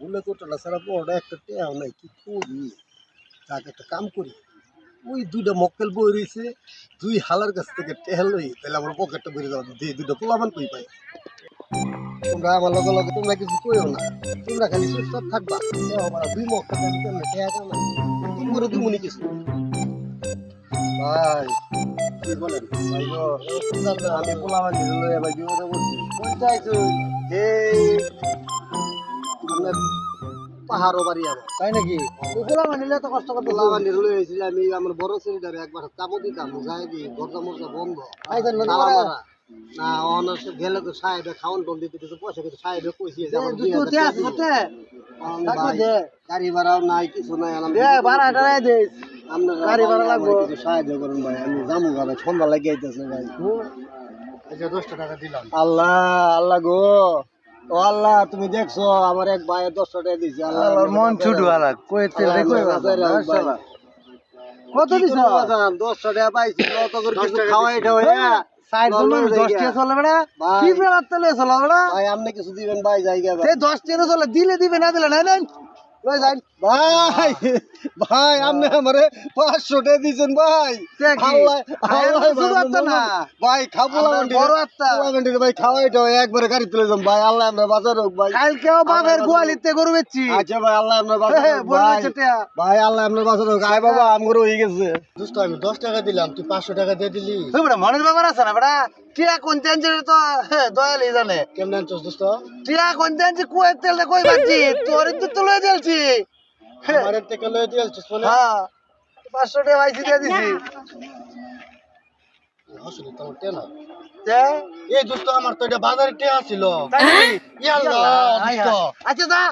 ভুলে কোটাটা সারা বড় একটা টেয়াও নাই, কি করি? যাক, একটা কাম করি। ওই দুইটা মক্কেল বই রয়েছে, দুই হালার কাছ থেকে টেহাল লই, তাহলে আমার পকেটটা বেরিয়ে যাওয়া দিয়ে দুইটা পোলাবান কই পাই? তোমরা আমার লগে লগে তোমরা কিছু কইও না, তোমরা খালি চুপচাপ থাকবা। আমার দুই মক্কেল কেমনে টেহা কামাই কি করে দিমুনি কিছু ভাই, কি বলেন? ভাই লই আবার বিপদে পড়ছি কোন চাইছো এই আপনার পাহাড়ও বাড়ি আমার তাই নাকি? ওগুলা মানিলে তো কষ্ট করতে পোলাবান নিয়ে লই আইছি আমি আমার বড় ছেলেটারে একবার কামো দিতাম যাই দি দরজা মরজা বন্ধ। আইছেন না তালা তোমরা? মারা। না অনার গেলে তো সাহেবে খাওয়ান টোন দিতে দিতে পয়সা কিন্তু সাহেবে কইছি যে আমার দুই দুটো হাজার তে টাকা আছে দিও। সাথে আমি ভাই, দে। গাড়ি ভাড়াও নাই কিছু নাই আর আমি দে ভাড়া টাড়াই দে। গাড়ি ভাড়া আমার কিছু সাহায্য করুন ভাই আমি যাব গা সন্ধ্যা লাগে আইতেছে ভাই। এই দশটা টাকা দিলাম। আল্লাহ আল্লাহ গো। আল্লাহ তুমি দেখছ আমার এক ভাই দশটা টাকা দিছে আল্লাহ মন ছুটু আলা কই তেল কত দিছ? দশটা টাকা পাইছি অত করে কিছু খাওয়াই জন্য হয়ে? 10 গিয়া। টাকা চলে বেড়া। ভাই। কি তেলে চলে বেড়া? আপনি কিছু দিবেন ভাই জায়গা ভাই সেই 10 টাকা চলে দিলে দিবে না দিলে নাই নাই ভাই। ভাই আপনি আমারে পাঁচশো টাকা দিয়েছেন ভাই। তে। ভাই খাব। ভাই খাওয়াই টাওয়াই একবারে গাড়ি তুলে যাম। ভাই আল্লাহ আমরা বাজার হোক ভাই। কালকেও বাপের গোয়ালিতে গরু বেচছি। আচ্ছা ভাই আল্লাহ আমরা বাজার হ্যাঁ, ভাই। আল্লাহ আমরা বাজার হোক। আয় বাবা আমগরও হয়ে গেছে। দোস্ত আমি দশ টাকা দিলাম তুই পাঁচশো টাকা দিয়ে দিলি। মনের ব্যাপার আছে না? বেড়া টিয়া কোন তেঞ্জে তো? হ্যাঁ, দয়ালি জানে। কেমন দোস্ত টিয়া কোন তেঞ্জে কুয়ের তেল কই বাচ্ছি তোর তো তুলে দিলছি আমার থেকে লয়ে দিয়ে হ্যাঁ। পাঁচশো টাকা পাইছি দিয়ে দিছি। আসলে তো আমার টেনা। এই দোস্ত আমার তো এটা বাজারে টেয়া ছিল। ইয়াল্লাহ। আচ্ছা যা।